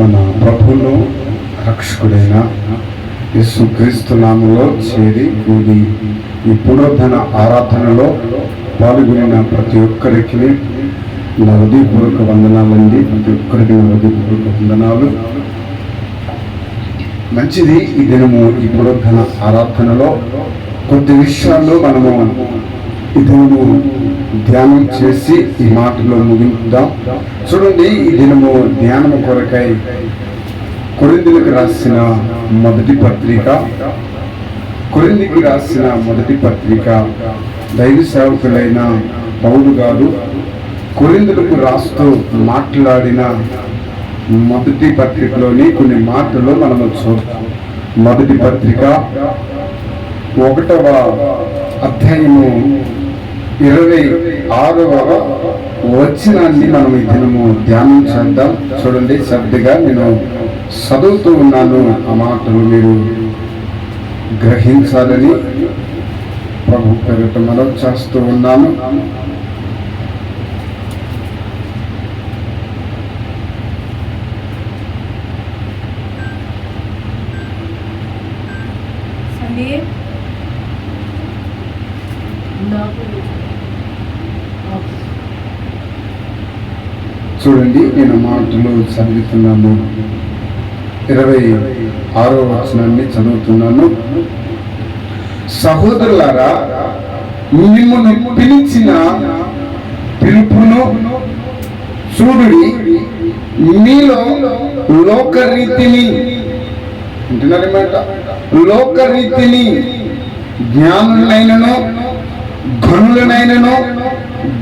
మన ప్రభును రక్షకుడైన యేసుక్రీస్తు నామంలో చేరి కూడి ఈ పునరుద్ధరణ ఆరాధనలో పాల్గొనిన ప్రతి ఒక్కరికి నా హృదయపూర్వక వందనాలండి ప్రతి ఒక్కరికి నా హృదయపూర్వక వందనాలు. మంచిది ఈ దినము ఈ పునరుద్ధరణ ఆరాధనలో. కొద్ది విషయాల్లో మనము ఈ దినము ధ్యానం చేసి ఈ మాటలో ముగిద్దాం చూడండి ఈ దినము ధ్యానము కొరకై కొరిందులకు రాసిన మొదటి పత్రిక. కొరిందికి రాసిన మొదటి పత్రిక దైవ సేవకులైన పౌలు గారు కొరిందులకు రాస్తూ మాట్లాడిన మొదటి పత్రికలోని కొన్ని మాటలు మనము చూద్దాం. మొదటి పత్రిక ఒకటవ అధ్యాయము ఇరవై ఆరవ వచనాన్ని మనం ఈ దినము ధ్యానం చేద్దాం. చూడండి శ్రద్ధగా నేను చదువుతూ ఉన్నాను. ఆ మాటలు మీరు గ్రహించాలని ప్రభు పేరిట మనం చేస్తూ ఉన్నాను. సందీప్? నాకు చూడండి నేను మాటలు చదువుతున్నాను ఇరవై ఆరో వచనాన్ని చదువుతున్నాను. సహోదరులారా మిమ్మల్ని పిలిచిన పిలుపును చూడుడి. మీలో లోకరీతిని వింటున్నారన్నమాట లోకరీతిని జ్ఞానులైనను ఘనులనైనను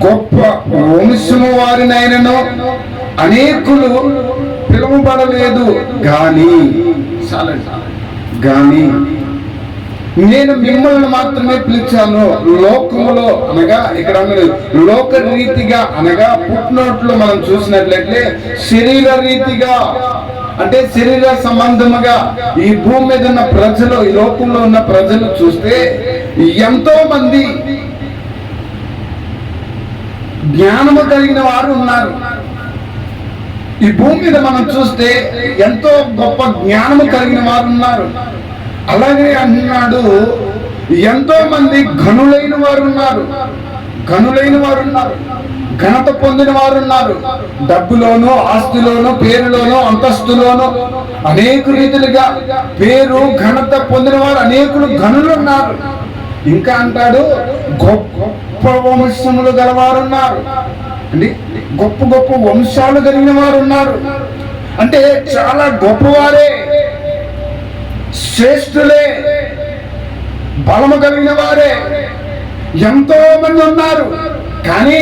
గొప్ప వంశము వారినైనను అనేకులు పిలువబడలేదు. గాని గాని నేను మిమ్మల్ని మాత్రమే పిలిచాను. లోకములో అనగా ఇక్కడ లోక రీతిగా అనగా పుట్టినట్లు మనం చూసినట్లయితే శరీర రీతిగా అంటే శరీర సంబంధముగా ఈ భూమి మీద ఉన్న ప్రజలు ఈ లోకంలో ఉన్న ప్రజలు చూస్తే ఎంతో మంది జ్ఞానము కలిగిన వారు ఉన్నారు. ఈ భూమి మీద మనం చూస్తే ఎంతో గొప్ప జ్ఞానము కలిగిన వారు ఉన్నారు. అలాగే అన్నాడు ఎంతో మంది ఘనులైన వారు ఉన్నారు. ఘనులైన వారు ఉన్నారు. ఘనత పొందిన వారు ఉన్నారు. డబ్బులోను ఆస్తిలోను పేరులోను అంతస్తులోను అనేక రీతిలుగా పేరు ఘనత పొందిన వారు అనేకులు ఘనులు ఉన్నారు. ఇంకా అంటాడు గొప్ప గొప్ప వంశములు గలవారు ఉన్నారు అంటే గొప్ప గొప్ప వంశాలు కలిగిన వారు ఉన్నారు అంటే చాలా గొప్పవారే శ్రేష్ఠులే బలము కలిగిన వారే ఎంతో మంది ఉన్నారు. కానీ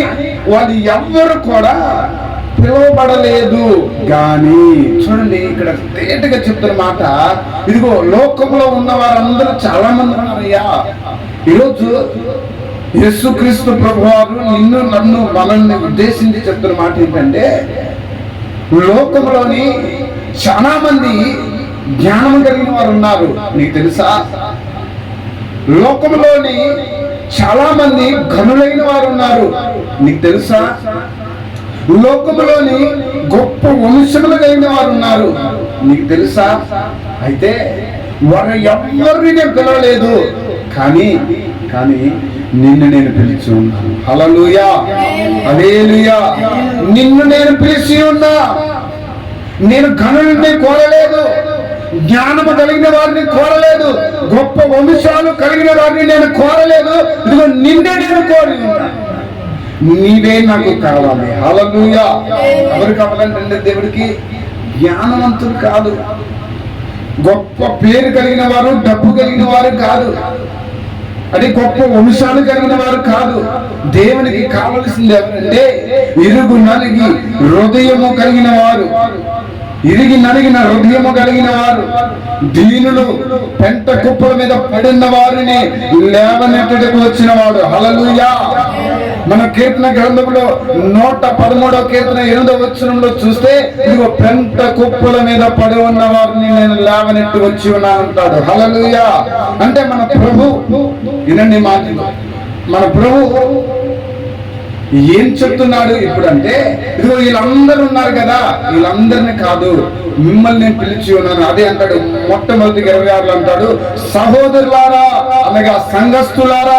వాళ్ళు ఎవ్వరు కూడా పిలువబడలేదు. కానీ చూడండి ఇక్కడ తేటగా చెప్తున్న మాట ఇదిగో లోకంలో ఉన్న వారందరూ చాలా మంది ఉన్నారయ్యా. ఈరోజు యేసుక్రీస్తు ప్రభువారు నిన్ను నన్ను మనల్ని ఉద్దేశించి చెప్తున్న మాట ఏంటంటే లోకంలోని చాలా మంది జ్ఞానం కలిగిన వారు ఉన్నారు. నీకు తెలుసా? లోకంలోని చాలా మంది ఘనులైన వారు ఉన్నారు. నీకు తెలుసా? లోకంలోని గొప్ప వంశములు కలిగిన వారు ఉన్నారు. నీకు తెలుసా? అయితే వారు ఎవరిని పిలవలేదు కానీ కానీ నిన్ను నేను పిలిచి ఉన్నాను హలలుయా అదేలుయా నిన్ను నేను పిలిచి ఉన్నా. నేను ఘనుల్ని కోరలేదు. జ్ఞానము కలిగిన వారిని కోరలేదు. గొప్ప వంశాలు కలిగిన వారిని నేను కోరలేదు. ఇదిగో నిన్నే నేను కోరి నీవే నాకు కావాలి. హలలుయా ఎవరు కావాలంటే దేవుడికి? జ్ఞానవంతుడు కాదు. గొప్ప పేరు కలిగిన వారు డబ్బు కలిగిన వారు కాదు. అది గొప్ప వంశాలు కలిగిన వారు కాదు. దేవునికి కావలసింది ఎవరంటే ఇరుగు నలిగి హృదయము కలిగిన వారు. ఇరిగి నలిగిన హృదయము కలిగిన వారు. దీనులు పెంట కుప్పల మీద పడిన వారిని లేవనెట్టడికి వచ్చిన వాడు. హలలుయా మన కీర్తన గ్రంథంలో నూట పదమూడవ కీర్తన ఎనిమిదవ వచ్చరంలో చూస్తే ఇదిగో పెంట కుప్పల మీద పడి ఉన్న వారిని నేను లేవనెట్టు వచ్చి ఉన్నానంటాడు. హలలుయా అంటే మన ప్రభు వినండి మాటలు. మన ప్రభు ఏం చెప్తున్నాడు ఇప్పుడు అంటే ఇదిగో వీళ్ళందరూ ఉన్నారు కదా వీళ్ళందరిని కాదు మిమ్మల్ని నేను పిలిచి ఉన్నాను. అదే అంటాడు మొట్టమొదటి ఇరవై ఆరులు అంటాడు సహోదరులారా అనగా సంఘస్థులారా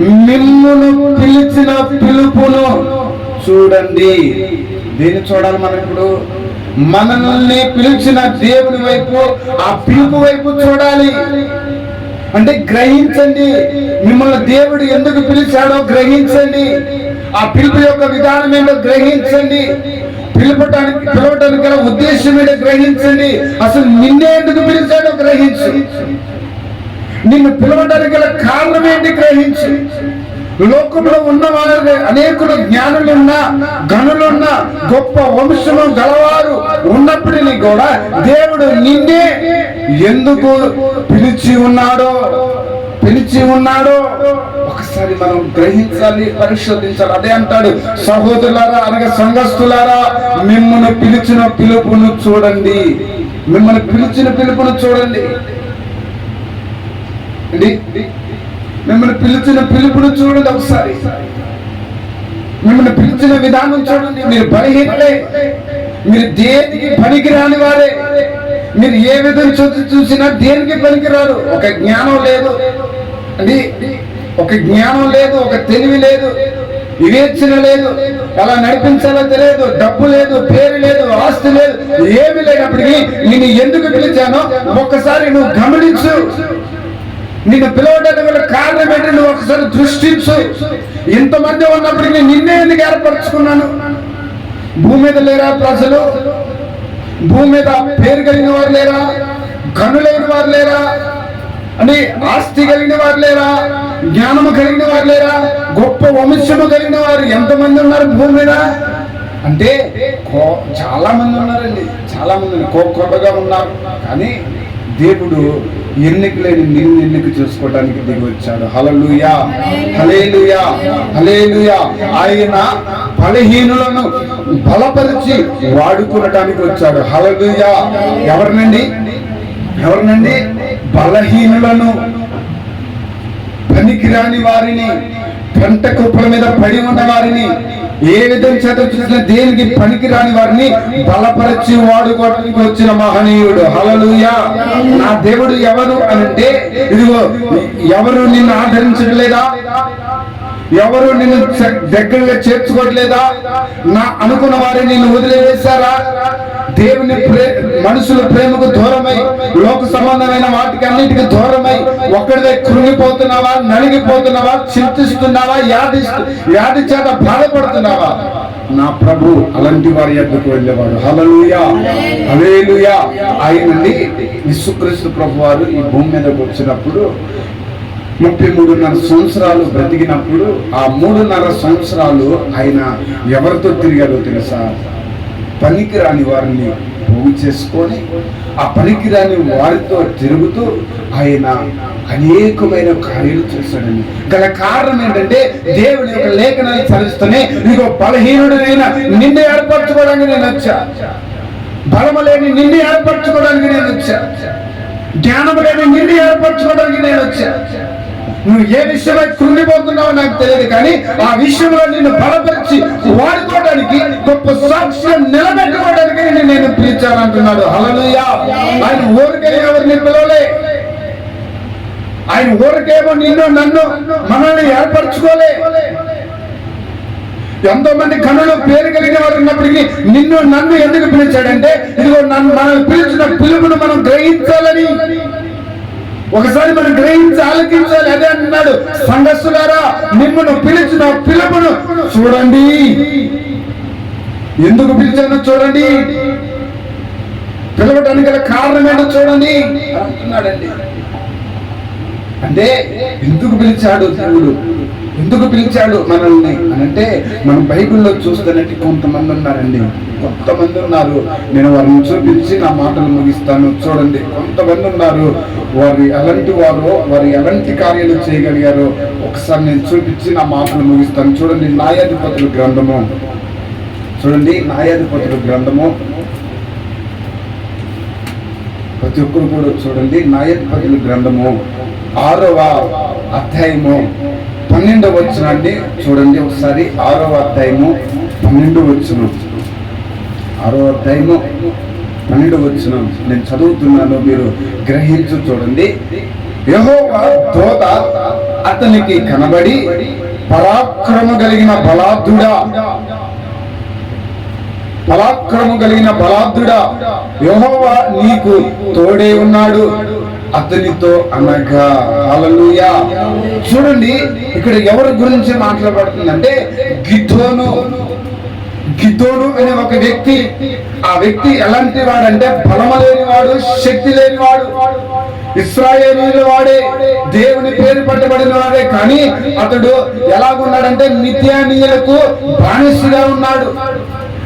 మిమ్మును పిలిచిన పిలుపును చూడండి. దీన్ని చూడాలి మనం ఇప్పుడు? మనల్ని పిలిచిన దేవుని వైపు ఆ పిలుపు వైపు చూడాలి. అంటే గ్రహించండి. మిమ్మల్ని దేవుడు ఎందుకు పిలిచాడో గ్రహించండి. ఆ పిలుపు యొక్క విధానం ఏంటో గ్రహించండి. పిలపటానికి పిలవటానికి గల ఉద్దేశం ఏంటో గ్రహించండి. అసలు నిన్నే ఎందుకు పిలిచాడో గ్రహించండి నిన్ను పిలవడానికి గల కారణం ఏంటి గ్రహించి? లోకంలో ఉన్న వారి అనేకులు జ్ఞానులున్నా గనులున్న గొప్ప వంశము గలవారు ఉన్నప్పటికీ కూడా దేవుడు నిన్నే ఎందుకు పిలిచి ఉన్నాడో పిలిచి ఉన్నాడో ఒకసారి మనం గ్రహించాలి పరిశోధించాలి. అదే అంటాడు సహోదరులారా అనగా సంఘస్థులారా మిమ్మల్ని పిలిచిన పిలుపును చూడండి. మిమ్మల్ని పిలిచిన పిలుపును చూడండి. మిమ్మల్ని పిలిచిన పిలుపును చూడండి ఒకసారి. మిమ్మల్ని పిలిచిన విధానం చూడండి. మీరు బలహీనలే. మీరు దేనికి పనికిరాని వారే. మీరు ఏ విధం చూసి చూసినా దేనికి పనికిరారు? ఒక జ్ఞానం లేదు. అది ఒక జ్ఞానం లేదు ఒక తెలివి లేదు వివేచన లేదు ఎలా నడిపించాలో తెలియదు డబ్బు లేదు పేరు లేదు ఆస్తి లేదు ఏమి లేనప్పటికీ నేను ఎందుకు పిలిచానో ఒక్కసారి నువ్వు గమనించు. నీకు పిలవడానికి గల కారణం ఏంటి? నువ్వు ఒకసారి దృష్టించు. ఇంతమంది ఉన్నప్పటికీ నిన్నే ఎందుకు ఏర్పరచుకున్నాను? భూమి మీద లేరా ప్రజలు? భూమి మీద పేరు కలిగిన వారు లేరా? గనులైన వారు లేరా? అని ఆస్తి కలిగిన వారు లేరా? జ్ఞానము కలిగిన వారు లేరా? గొప్ప వంశము కలిగిన వారు ఎంతమంది ఉన్నారు భూమి మీద? అంటే కో- చాలా మంది ఉన్నారండి. చాలా మంది ఉన్నారు. ఉన్నారు. కానీ దేవుడు ఎన్నికలేని నిన్ను ఎన్నిక చేసుకోవడానికి దిగి వచ్చాడు. హలలుయా హలేలుయా హలేలుయా ఆయన బలహీనులను బలపరిచి వాడుకునడానికి వచ్చాడు. హలలుయా ఎవరినండి? ఎవరినండి? బలహీనులను పనికిరాని వారిని పంట కుప్పల మీద పడి ఉన్న వారిని ఏ విధం చేత చూసిన దేనికి పనికిరాని వారిని బలపరిచి వాడుకోవడానికి వచ్చిన మహనీయుడు. హలలుయా నా దేవుడు ఎవరు అనంటే ఇదిగో ఎవరు నిన్ను ఆదరించట్లేదా? ఎవరు నిన్ను దగ్గరగా చేర్చుకోవట్లేదా? నా అనుకున్న వారిని నిన్ను వదిలివేశారా? దేవుని ప్రే మనుషుల ప్రేమకు దూరమై లోక సంబంధమైన వాటికి అన్నిటికి దూరమై ఒక్కడిదే కృంగిపోతున్నావా నలిగిపోతున్నావా చింతిస్తున్నావా వ్యాధి వ్యాధి చేత బాధపడుతున్నావా? నా ప్రభు అలాంటి వారి ఎద్దకు వెళ్ళేవాడు. హలలుయా హలేలుయా ఆయనండి విశ్వక్రీస్తు ప్రభు వారు ఈ భూమి మీదకి వచ్చినప్పుడు ముప్పై మూడున్నర సంవత్సరాలు బ్రతికినప్పుడు ఆ మూడున్నర సంవత్సరాలు ఆయన ఎవరితో తిరిగాడో తెలుసా? పనికిరాని వారిని పోగు చేసుకొని ఆ పనికిరాని వారితో తిరుగుతూ ఆయన అనేకమైన కార్యాలు చేశాడని గల కారణం ఏంటంటే దేవుని యొక్క లేఖనాన్ని చదివిస్తూనే ఇదిగో బలహీనుడైన నిన్ను ఏర్పరచుకోవడానికి నేను వచ్చా. బలము లేని నిన్ను ఏర్పరచుకోవడానికి నేను వచ్చా. జ్ఞానం లేని నిన్ను ఏర్పరచుకోవడానికి నేను వచ్చా. నువ్వు ఏ విషయమై కృంగిపోతున్నావో నాకు తెలియదు కానీ ఆ విషయంలో నిన్ను బలపరిచి వాడుకోవడానికి గొప్ప సాక్ష్యం నిలబెట్టుకోవడానికి నేను నేను పిలిచానంటున్నాడు హలలుయా ఆయన ఊరికే ఎవరిని పిలవలే. ఆయన ఊరికేమో నిన్ను నన్ను మనల్ని ఏర్పరచుకోలే. ఎంతో మంది కన్నులు పేరు కలిగిన వారు ఉన్నప్పటికీ నిన్ను నన్ను ఎందుకు పిలిచాడంటే ఇదిగో నన్ను మనల్ని పిలిచిన పిలుపును మనం గ్రహించాలని. ఒకసారి మనం గ్రహించి ఆలకించాలి అదే అన్నాడు. సంఘస్సులారా మిమ్మల్ని పిలిచిన పిలుపును చూడండి. ఎందుకు పిలిచానో చూడండి. పిలవడానికి గల కారణం ఏంటో చూడండి. అంటున్నాడండి. అంటే ఎందుకు పిలిచాడు దేవుడు? ఎందుకు పిలిచాడు మనల్ని? అని అంటే మనం బైబిల్లో చూస్తున్నట్టు కొంతమంది ఉన్నారండి. కొంతమంది ఉన్నారు. నేను వారిని చూపించి నా మాటలు ముగిస్తాను. చూడండి. కొంతమంది ఉన్నారు. వారు ఎలాంటి వారు వారు ఎలాంటి కార్యాలు చేయగలిగారో ఒకసారి నేను చూపించి నా మాటలు ముగిస్తాను. చూడండి న్యాయాధిపతుల గ్రంథము. చూడండి న్యాయాధిపతుల గ్రంథము. ప్రతి ఒక్కరు కూడా చూడండి న్యాయాధిపతుల గ్రంథము. ఆరవ అధ్యాయము. పన్నెండవ వచ్చినండి చూడండి ఒకసారి. ఆరవ అధ్యాయము పన్నెండు వచ్చును ఆరో అధ్యాయము పన్నెండు వచ్చిన నేను చదువుతున్నాను మీరు గ్రహించు చూడండి. యెహోవా దోత అతనికి కనబడి పరాక్రమ కలిగిన బలాధుడా పరాక్రమ కలిగిన బలాధుడా యహోవా నీకు తోడే ఉన్నాడు. అతనితో అనగా హల్లెలూయా. చూడండి ఇక్కడ ఎవరి గురించి మాట్లాడుతుందంటే గిద్దోను గిద్దోను అనే ఒక వ్యక్తి ఆ వ్యక్తి ఎలాంటి వాడంటే బలము లేనివాడు శక్తి లేనివాడు ఇస్రాయేలీల వాడే దేవుని పేరు పట్టబడిన వాడే. కానీ అతడు ఎలాగున్నాడంటే నిత్యానీయులకు బానిసగా ఉన్నాడు.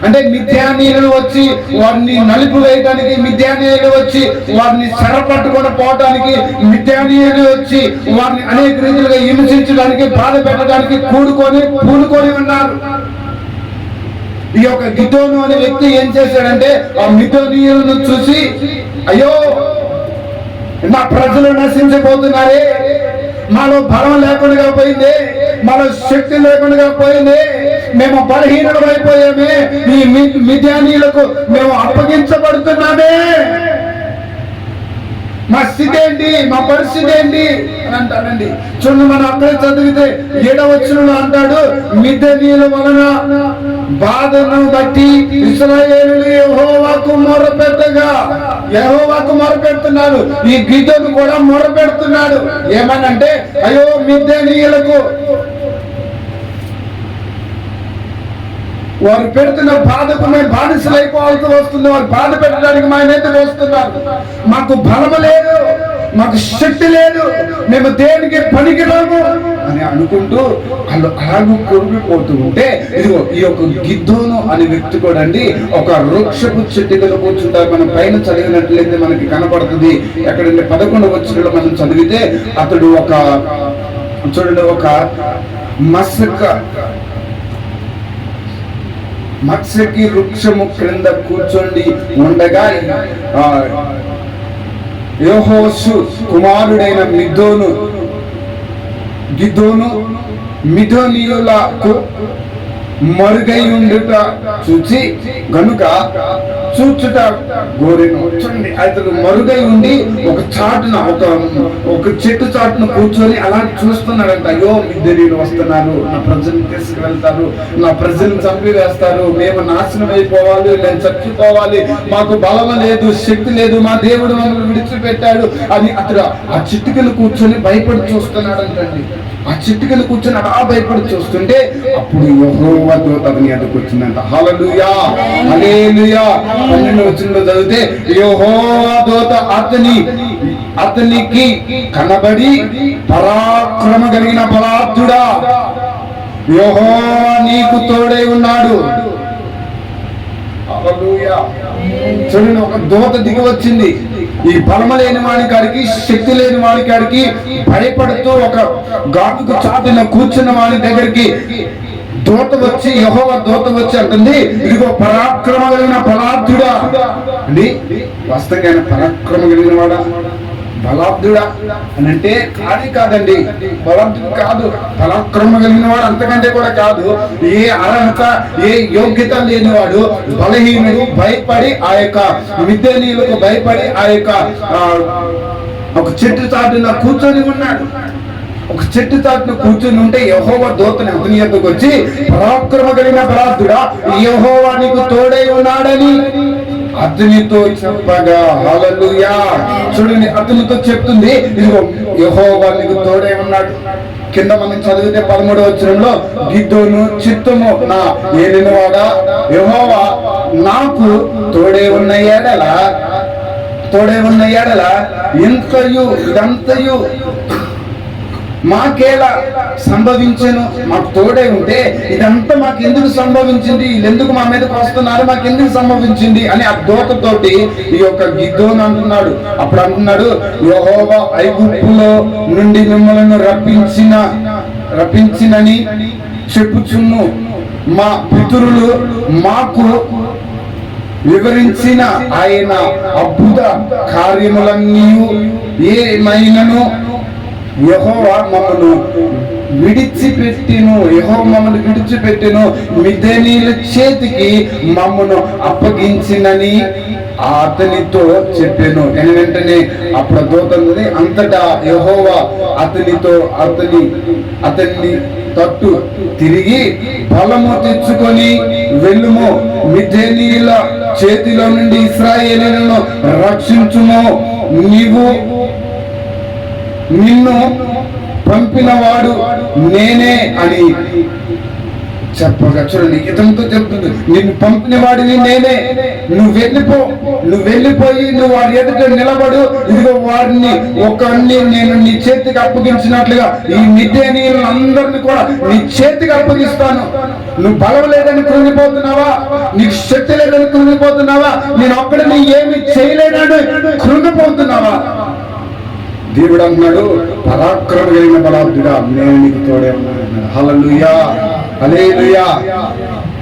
అంటే మిథ్యానీయులు వచ్చి వారిని నలుపు వేయటానికి మిథ్యానీయులు వచ్చి వారిని చెరపట్టుకొని పోవటానికి మిథ్యానీయులు వచ్చి వారిని అనేక రీతిలుగా హింసించడానికి బాధ పెట్టడానికి కూడుకొని పూనుకొని ఉన్నారు. ఈ యొక్క గిదోను అనే వ్యక్తి ఏం చేశాడంటే ఆ మిథోనీయులను చూసి అయ్యో నా ప్రజలు నశించిపోతున్నారే. మాలో బలం లేకుండా పోయింది. మాలో శక్తి లేకుండా పోయింది. మేము బలహీనమైపోయామే అయిపోయామే ఈ మిథ్యానీయులకు మేము అప్పగించబడుతున్నామే. మా స్థితి ఏంటి? మా పరిస్థితి ఏంటి? అని అంటాడండి. చూడండి మనం అక్కడే చదివితే ఏడవచనంలో అంటాడు మిద్దనీయుల వలన బాధను బట్టి ఇస్రాయేలు యెహోవాకు మొరపెట్టగా. యెహోవాకు మొరపెడుతున్నాడు. ఈ గిద్దను కూడా మొరపెడుతున్నాడు. ఏమనంటే అయ్యో మిద్దె నీళ్ళకు వారు పెడుతున్న బాధకు మేము బానిసలు అయిపోవాల్సి వస్తుంది. వారు బాధ పెట్టడానికి మా నేతలు వస్తున్నారు. మాకు బలము లేదు మాకు శక్తి లేదు మేము దేనికి పనికిరాము అని అనుకుంటూ వాళ్ళు అలాగూ కొరిగిపోతూ ఉంటే ఇదిగో ఈ యొక్క గిద్దోను అనే వ్యక్తి కూడా అండి ఒక వృక్షపు చెట్టు కింద కూర్చుంటారు. మనం పైన చదివినట్లయితే మనకి కనపడుతుంది. ఎక్కడంటే పదకొండు వచ్చిన మనం చదివితే అతడు ఒక చూడండి ఒక మసక మత్స్యకి వృక్షము క్రింద కూర్చొండి ఉండగా యోహోసు కుమారుడైన మిద్దోను గిద్దోను మిథోనియులకు మరుగై ఉండుట చూచి గనుక చూచుట గోరెను చూడండి అతడు మరుగై ఉండి ఒక చాటున ఒక ఒక చెట్టు చాటున కూర్చొని అలా చూస్తున్నాడంట అయ్యో మిద్దరీలు వస్తున్నారు నా ప్రజలను తీసుకువెళ్తారు నా ప్రజలను చంపివేస్తారు మేము నాశనం అయిపోవాలి నేను చచ్చిపోవాలి మాకు బలం లేదు శక్తి లేదు మా దేవుడు మమ్మల్ని విడిచిపెట్టాడు అని అతడు ఆ చిట్టుకలు కూర్చొని భయపడి చూస్తున్నాడంటండి. ఆ చిట్టుకలు కూర్చొని అలా భయపడి చూస్తుంటే అప్పుడు యెహోవా దూత అతని ఎదుకు వచ్చిందంట హలలుయా హలేలుయా పన్నెండు వచ్చిన చదివితే యెహోవా దూత అతని అతనికి కనబడి పరాక్రమ కలిగిన బలార్థుడా. యోహో నీకు తోడై ఉన్నాడు. చూడండి ఒక దూత దిగి వచ్చింది. ఈ బలమ లేని వాడి కాడికి శక్తి లేని వాడి కాడికి భయపడుతూ ఒక గాటుకు చాటున కూర్చున్న వాడి దగ్గరికి దూత వచ్చి యహోవ దూత వచ్చి అంటుంది ఇదిగో పరాక్రమ కలిగిన బలార్థుడా. అండి వాస్తవంగా పరాక్రమ కలిగిన వాడా? బలాబ్దుడా అని అంటే కాదు కాదండి. బలాబ్దుడు కాదు. పరాక్రమ కలిగిన వాడు అంతకంటే కూడా కాదు. ఏ అర్హత ఏ యోగ్యత లేనివాడు బలహీనుడు భయపడి ఆ యొక్క విద్యానీయులకు భయపడి ఆ యొక్క ఒక చెట్టు చాటున కూర్చొని ఉన్నాడు. ఒక చెట్టు చాటున కూర్చొని ఉంటే యహోవ దోతని అతని యొక్కకు వచ్చి పరాక్రమ కలిగిన బలాద్దుడా యహోవా నీకు తోడై ఉన్నాడని అతనితో చెప్పగా హల్లెలూయా! చూడండి అతనితో చెప్తుంది ఇదిగో యెహోవా నీకు తోడే ఉన్నాడు. కింద మనం చదివితే పదమూడవ వచ్చరంలో గిద్దోను చిత్తము నా ఏలినవాడా? యహోవా నాకు తోడే ఉన్న ఏడల? తోడే ఉన్న ఏడల? ఇంతయు ఇదంతయు మాకేలా సంభవించను? మాకు తోడే ఉంటే ఇదంతా మాకు ఎందుకు సంభవించింది? ఎందుకు మా మీదకి వస్తున్నారు? మాకు ఎందుకు సంభవించింది? అని ఆ దోకతోటి ఈ యొక్క గిద్దోని అంటున్నాడు. అప్పుడు అంటున్నాడు యెహోవా ఐగుప్పులో నుండి మిమ్మల్ని రప్పించిన రప్పించినని చెప్పుచున్ను మా పితరులు మాకు వివరించిన ఆయన అద్భుత కార్యములన్నీ ఏమైనను యహోవా మమ్మను విడిచిపెట్టిను. యహో మమ్మల్ని విడిచిపెట్టిను. మిద్దెనీల చేతికి మమ్మను అప్పగించినని అతనితో చెప్పాను. నేను వెంటనే అప్పుడు ఆ అంతటా యహోవా అతనితో అతని అతన్ని తట్టు తిరిగి బలము తెచ్చుకొని వెళ్ళుము. మిథేనీల చేతిలో నుండి ఇస్రాయేలీలను రక్షించుము. నీవు నిన్ను పంపినవాడు నేనే అని చెప్పగా. చూడండి ఇతనితో చెప్తుంది. నిన్ను పంపిన వాడిని నేనే. నువ్వు వెళ్ళిపో నువ్వు వెళ్ళిపోయి నువ్వు వాడి ఎదుట నిలబడు. ఇదిగో ఒక ఒకరిని నేను నీ చేతికి అప్పగించినట్లుగా ఈ మిద్యానీయులను అందరిని కూడా నీ చేతికి అప్పగిస్తాను. నువ్వు బలం లేదని కృంగిపోతున్నావా? నీకు శక్తి లేదని కృంగిపోతున్నావా? నేను ఒక్కడిని ఏమి చేయలేనని కృంగిపోతున్నావా? దేవుడు అన్నాడు పరాక్రమ కలిగిన బలార్థుడా నేను నీకు తోడే ఉన్నాను హలలుయా హల్లెలూయా.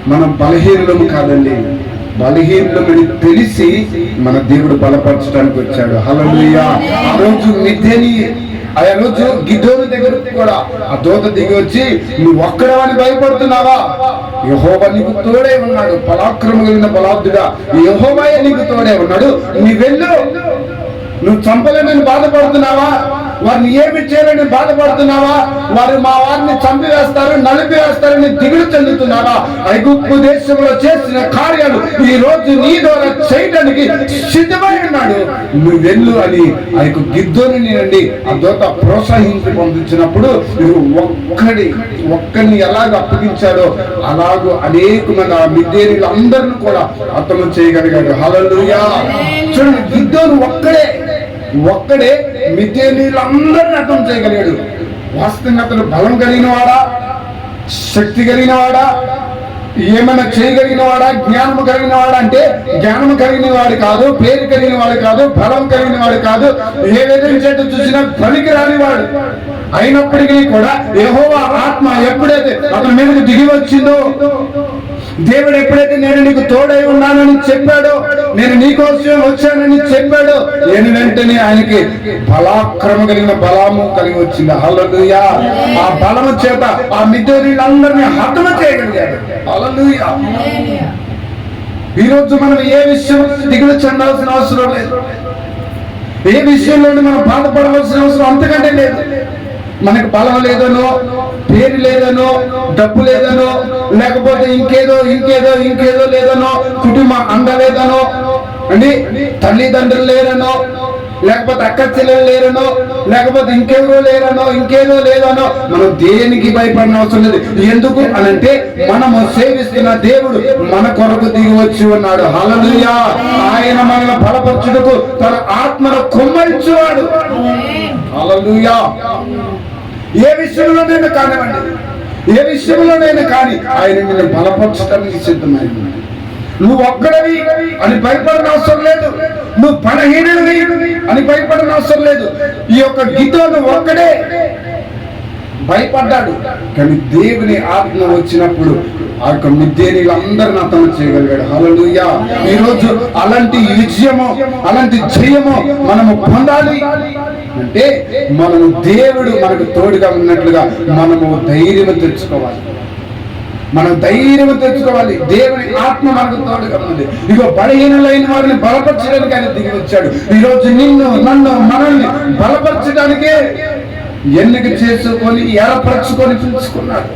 మనం బలహీనులము కాదండి బలహీనులమని తెలిసి మన దేవుడు బలపరచడానికి వచ్చాడు. హలలుయా ఆ రోజు మిథ్యని ఆ రోజు గిద్దోని దగ్గర కూడా ఆ దూత దిగి వచ్చి నువ్వు ఒక్కడవని భయపడుతున్నావా? యహోబ నీకు తోడే ఉన్నాడు. పరాక్రమ కలిగిన బలార్థుడా యహోవాయే నీకు తోడే ఉన్నాడు. నీ వెళ్ళు. నువ్వు చంపలేనని బాధపడుతున్నావా? వారిని ఏమి చేయాలని బాధపడుతున్నావా? వారు మా వారిని చంపివేస్తారు నలిపివేస్తారని దిగులు చెందుతున్నావా? ఐగుప్పు దేశంలో చేసిన కార్యాలు ఈ రోజు నీ ద్వారా చేయడానికి సిద్ధమై ఉన్నాడు. నువ్వు వెళ్ళు అని ఆ యొక్క గిద్దోని నుండి ఆ దోత ప్రోత్సహించి పంపించినప్పుడు నువ్వు ఒక్కడి ఒక్కడిని ఎలాగ అప్పగించాడో అలాగూ అనేక మంది ఆ మిద్దేరీలు అందరిని కూడా అర్థం చేయగలిగాడు. హలలుయా చూడండి గిద్దోను ఒక్కడే ఒక్కడే మిద్యేనీలందరిని అర్థం చేయగలిగాడు. వాస్తవంగా అతను బలం కలిగిన వాడా శక్తి కలిగిన వాడా ఏమైనా చేయగలిగిన వాడా జ్ఞానము కలిగిన వాడా అంటే జ్ఞానము కలిగిన వాడు కాదు పేరు కలిగిన వాడు కాదు బలం కలిగిన వాడు కాదు ఏ విధంగా చేత చూసినా పనికి రాని వాడు అయినప్పటికీ కూడా ఏహో ఆత్మ ఎప్పుడైతే అతని మీదకి దిగి వచ్చిందో దేవుడు ఎప్పుడైతే నేను నీకు తోడై ఉన్నానని చెప్పాడో నేను నీకోసం వచ్చానని చెప్పాడో నేను వెంటనే ఆయనకి బలాక్రమ కలిగిన బలము కలిగి వచ్చింది. హల్లెలూయా. ఆ బలము చేత ఆ మిద్దరిలందరినీ హతమ చేయగలిగాడు. హల్లెలూయా. ఈ మనం ఏ విషయం దిగులు చెందాల్సిన అవసరం లేదు. ఏ విషయంలోనూ మనం బాధపడవలసిన అవసరం అంతకంటే లేదు. మనకు బలం లేదనో పేరు లేదనో డబ్బు లేదనో లేకపోతే ఇంకేదో ఇంకేదో ఇంకేదో లేదనో కుటుంబ అండ లేదనో అండి? తల్లిదండ్రులు లేరనో లేకపోతే అక్క చెల్లెలు లేరనో లేకపోతే ఇంకెవరో లేరనో ఇంకేదో లేదనో మనం దేనికి భయపడిన అవసరం లేదు. ఎందుకు అనంటే మనము సేవిస్తున్న దేవుడు మన కొరకు దిగి వచ్చి ఉన్నాడు. హల్లెలూయా! ఆయన మనల్ని బలపరచుటకు తన ఆత్మను కుమ్మరించువాడు. హల్లెలూయా! ఏ విషయంలోనైనా కానివ్వండి. ఏ విషయంలోనైనా కానీ ఆయన నిన్ను బలపరచడానికి సిద్ధమైన నువ్వు ఒక్కడవి అని భయపడిన అవసరం లేదు. నువ్వు బలహీనవి అని భయపడిన అవసరం లేదు. ఈ యొక్క గీతను ఒక్కడే భయపడ్డాడు. కానీ దేవుని ఆత్మ వచ్చినప్పుడు ఆ యొక్క మిద్దేనీలందరిని అతను చేయగలిగాడు. హల్లెలూయా. ఈ రోజు అలాంటి విజయము అలాంటి జయము మనము పొందాలి. అంటే మనము దేవుడు మనకు తోడుగా ఉన్నట్లుగా మనము ధైర్యం తెచ్చుకోవాలి. మనం ధైర్యం తెచ్చుకోవాలి. దేవుని ఆత్మ మనకు తోడుగా ఉంది ఇగో బలహీనలైన వారిని బలపరచడానికి ఆయన దిగి వచ్చాడు. ఈ రోజు నిన్ను నన్ను మనల్ని బలపరచడానికే ఎన్నిక చేసుకొని ఏర్పరచుకొని పిలుచుకున్నాడు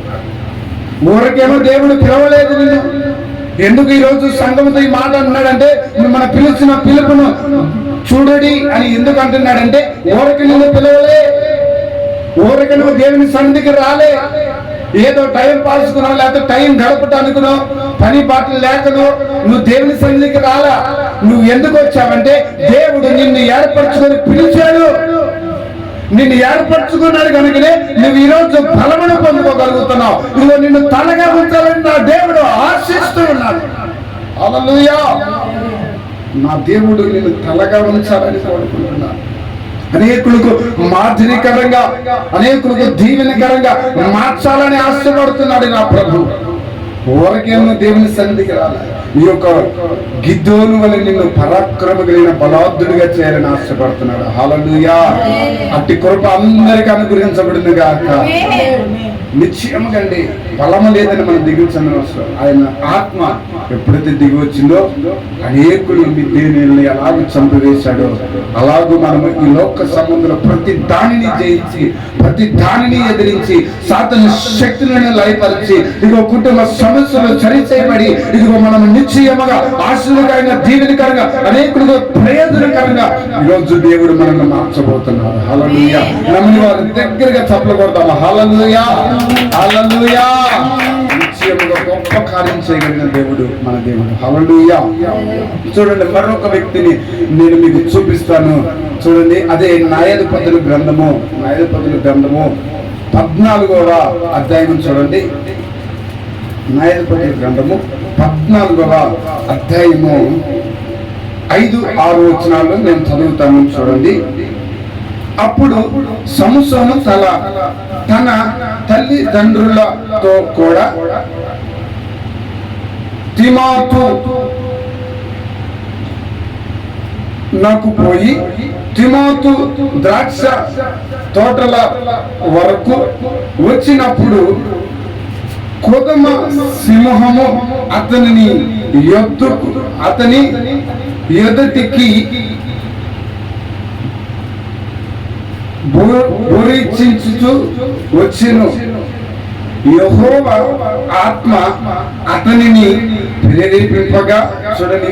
ఊరికేమో దేవుడు పిలవలేదు నేను ఎందుకు ఈరోజు సంగమతో సంఘంతో ఈ మాట అన్నాడంటే మన పిలిచిన పిలుపును చూడడి అని ఎందుకు అంటున్నాడంటే ఊరికి నువ్వు పిలవలే. ఊరికి నువ్వు దేవుని సన్నిధికి రాలే. ఏదో టైం పాల్చుకున్నావు లేకపోతే టైం గడపటానికునో పని పాటలు లేకనో నువ్వు దేవుని సన్నిధికి రాలా. నువ్వు ఎందుకు వచ్చావంటే దేవుడు నిన్ను ఏర్పరచుకొని పిలిచాడు. నిన్ను ఏర్పరచుకున్నాడు కనుకనే నువ్వు ఈ రోజు బలమును పొందుకోగలుగుతున్నావు. ఇదిగో నిన్ను తలగా ఉంచాలని నా దేవుడు ఆశిస్తూ ఉన్నాడు. అలలుయా నా దేవుడు నేను తలగా ఉంచాలని కోరుకుంటున్నాను అనేకులకు మార్జనీకరంగా అనేకులకు దీవెనకరంగా మార్చాలని ఆశపడుతున్నాడు నా ప్రభు. ఊరకేమో దేవుని సన్నిధికి రాలి ఈ యొక్క గిద్దోను వల్ల నిన్ను పరాక్రమ కలిగిన బలార్థుడిగా చేయాలని ఆశపడుతున్నాడు. హాలలుయా అట్టి కృప అందరికి అనుగ్రహించబడింది గాక నిశ్చయముగండి బలము లేదని మనం దిగువ చెందనవసరం ఆయన ఆత్మ ఎప్పుడైతే దిగి వచ్చిందో అనేకులు మిద్దేనీళ్ళని ఎలాగ చంపివేశాడో అలాగూ మనము ఈ లోక సంబంధంలో ప్రతి దానిని జయించి ప్రతి దానిని ఎదిరించి సాతన శక్తులను లయపరిచి ఇదిగో కుటుంబ సమస్యలు సరిచేయబడి ఇదిగో మనం నిశ్చయముగా ఆశీర్వకరంగా దీవెనకరంగా అనేకులుగా ప్రయోజనకరంగా ఈరోజు దేవుడు మనల్ని మార్చబోతున్నాడు. హలలుయ నమ్మిన వారి దగ్గరగా చప్పలు కొడతాము హలలుయ నిశ్చయముగా గొప్ప కార్యం చేయగలిగిన దేవుడు మన దేవుడు. హలలుయా చూడండి మరొక వ్యక్తిని నేను మీకు చూపిస్తాను. చూడండి అదే న్యాయాధిపతుల గ్రంథము న్యాయాధిపతుల గ్రంథము పద్నాలుగవ అధ్యాయం చూడండి. న్యాయాధిపతుల గ్రంథము పద్నాలుగవ అధ్యాయము ఐదు ఆరు వచనాల్లో నేను చదువుతాను చూడండి. అప్పుడు సంసోను తల తన తల్లిదండ్రులతో కూడా తిమాతు నాకు పోయి తిమోతు ద్రాక్ష తోటల వరకు వచ్చినప్పుడు కొదమ సింహము అతనిని ఎద్దు అతని ఎదుటికి బోరించుచు వచ్చెను. యహోవ ఆత్మ అతనిని ప్రేరేపింపగా చూడని